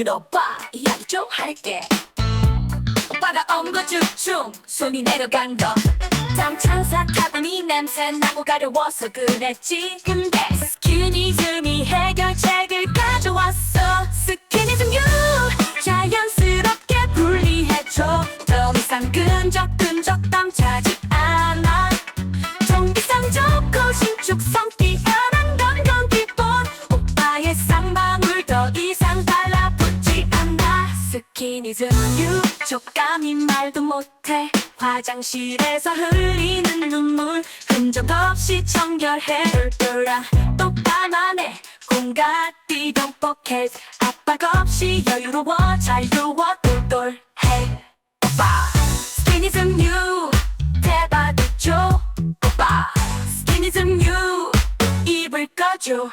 들어봐 이야기 좀 할게. 오빠가 엉거주춤 손이 내려간 거. dam찬사 타더니 냄새 나고 가려워서 그랬지. 근데 스키니즘이 해결책을 가져왔어. 스키니즘 유 자연스럽게 분리해줘. 더 이상 끈적끈적 땀 차지 스키니즘 유 촉감이 말도 못해 화장실에서 흘리는 눈물 흔적 없이 청결해 똘똘한 똑바만해 공간이 동복해 압박 없이 여유로워 자유로워 똘똘해 오빠 스키니즘 유 대박이죠 오빠 스키니즘 유 입을 꺼줘